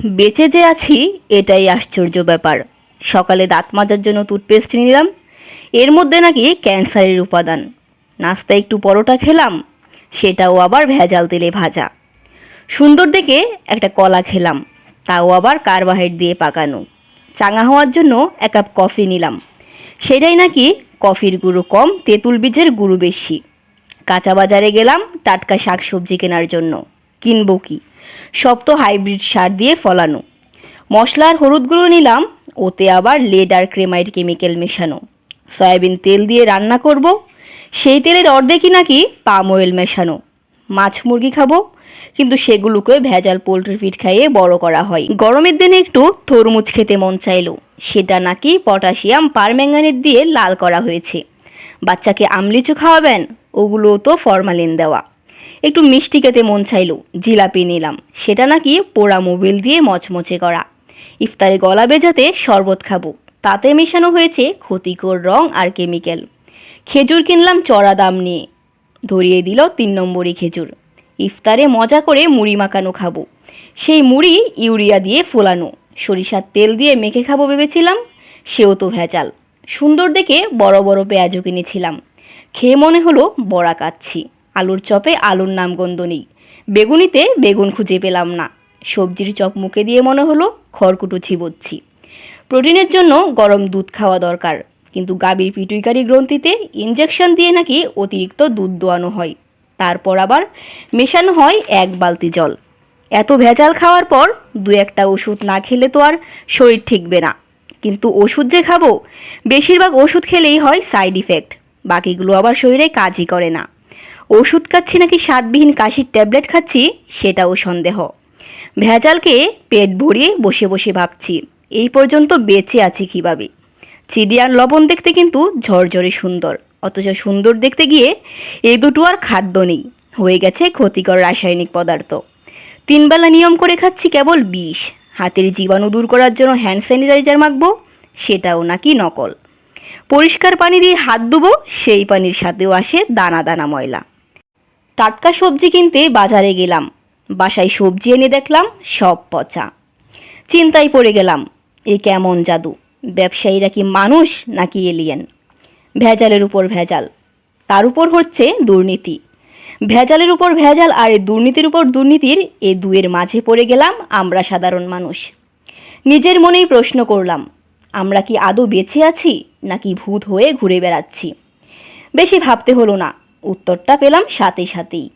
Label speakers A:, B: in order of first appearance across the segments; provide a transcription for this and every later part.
A: বেঁচে যে আছি, এটাই আশ্চর্য ব্যাপার। সকালে দাঁত মাজার জন্য টুথপেস্ট নিলাম। এর মধ্যে নাকি ক্যান্সারের উপাদান। নাস্তায় একটু পরোটা খেলাম, সেটাও আবার ভেজাল তেলে ভাজা। সুন্দর দেখে একটা কলা খেলাম, তাও আবার কার্বোহাইড দিয়ে পাকানো। চাঙা হওয়ার জন্য এক কাপ কফি নিলাম। সেটাই নাকি কফির গুঁড়ো কম, তেঁতুল বীজের গুঁড়ো বেশি। কাঁচা বাজারে গেলাম টাটকা শাকসবজি কেনার জন্য। কিনবো কি? সব তো হাইব্রিড সার দিয়ে ফলানো। মশলার আর হলুদ গুঁড়ো নিলাম, ওতে আবার লেড আর ক্রেমাইড কেমিক্যাল মেশানো। সয়াবিন তেল দিয়ে রান্না করব, সেই তেলের অর্ধেকই নাকি পাম অয়েল মেশানো। মাছ মুরগি খাব, কিন্তু সেগুলোকে ভেজাল পোলট্রি ফিড খাইয়ে বড় করা হয়। গরমের দিনে একটু তরমুজ খেতে মন চাইলো। সেটা নাকি পটাশিয়াম পারম্যাঙ্গানেট দিয়ে লাল করা হয়েছে। বাচ্চাকে আমলিচু খাওয়াবেন ওগুলো তো ফরমালিন দেওয়া। একটু মিষ্টি খেতে মন চাইলো, জিলাপি নিলাম। সেটা নাকি পোড়া মোবিল দিয়ে মচমচে করা। ইফতারে গলা বেজাতে শরবত খাব। তাতে মেশানো হয়েছে ক্ষতিকর রং আর কেমিক্যাল। খেজুর কিনলাম চড়া দাম নিয়ে। ধরিয়ে দিল তিন নম্বরই খেজুর। ইফতারে মজা করে মুড়ি মাখানো খাব। সেই মুড়ি ইউরিয়া দিয়ে ফোলানো। সরিষার তেল দিয়ে মেখে খাব ভেবেছিলাম, সেও তো ভেজাল। সুন্দর দেখে বড় বড় পেঁয়াজও কিনেছিলাম। খেয়ে মনে হলো বড়া কাচ্ছি। আলুর চপে আলুর নাম গন্ধ নেই। বেগুনিতে বেগুন খুঁজে পেলাম না। সবজির চপ মুখে দিয়ে মনে হলো খড়কুটো ছিবচ্ছি। প্রোটিনের জন্য গরম দুধ খাওয়া দরকার, কিন্তু গাভীর পিটুইকারি গ্রন্থিতে ইঞ্জেকশন দিয়ে নাকি অতিরিক্ত দুধ দোয়ানো হয়। তারপর আবার মেশানো হয় এক বালতি জল। এত ভেজাল খাওয়ার পর দু একটা ওষুধ না খেলে তো আর শরীর ঠিকবে না। কিন্তু ওষুধ যে খাব, বেশিরভাগ ওষুধ খেলেই হয় সাইড ইফেক্ট, বাকিগুলো আবার শরীরে কাজই করে না। ওষুধ খাচ্ছি নাকি স্বাদবিহীন কাশির ট্যাবলেট খাচ্ছি সেটাও সন্দেহ। ভেজালকে পেট ভরিয়ে বসে বসে ভাবছি। এই পর্যন্ত বেঁচে আছি কীভাবে? চিড়িয়ার লবণ দেখতে কিন্তু ঝরঝরে সুন্দর। অথচ সুন্দর দেখতে গিয়ে এই দুটো আর খাদ্য নেই। হয়ে গেছে ক্ষতিকর রাসায়নিক পদার্থ। তিনবেলা নিয়ম করে খাচ্ছি কেবল বিষ। হাতের জীবাণু দূর করার জন্য হ্যান্ড স্যানিটাইজার মাখবো, সেটাও নাকি নকল। পরিষ্কার পানি দিয়ে হাত ধুবো, সেই পানির সাথেও আসে দানা দানা ময়লা। টাটকা সবজি কিনতে বাজারে গেলাম। বাসায় সবজি এনে দেখলাম, সব পচা। চিন্তায় পড়ে গেলাম, এ কেমন জাদু? ব্যবসায়ীরা কি মানুষ নাকি এলিয়েন ভেজালের উপর ভেজাল। তার উপর হচ্ছে দুর্নীতি। ভেজালের উপর ভেজাল আর দুর্নীতির উপর দুর্নীতির এ দুয়ের মাঝে পড়ে গেলাম আমরা সাধারণ মানুষ। নিজের মনেই প্রশ্ন করলাম, আমরা কি আদৌ বেঁচে আছি নাকি ভূত হয়ে ঘুরে বেড়াচ্ছি? বেশি ভাবতে হলো না। উত্তরটা পেলাম সাথে সাথেই।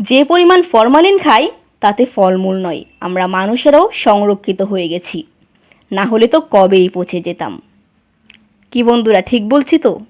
A: যে পরিমাণ ফরমালিন খাই, তাতে ফলমূল নয়, আমরা মানুষেরাও সংরক্ষিত হয়ে গেছি। না হলে তো কবেই পচে যেতাম। কি বন্ধুরা, ঠিক বলছি তো?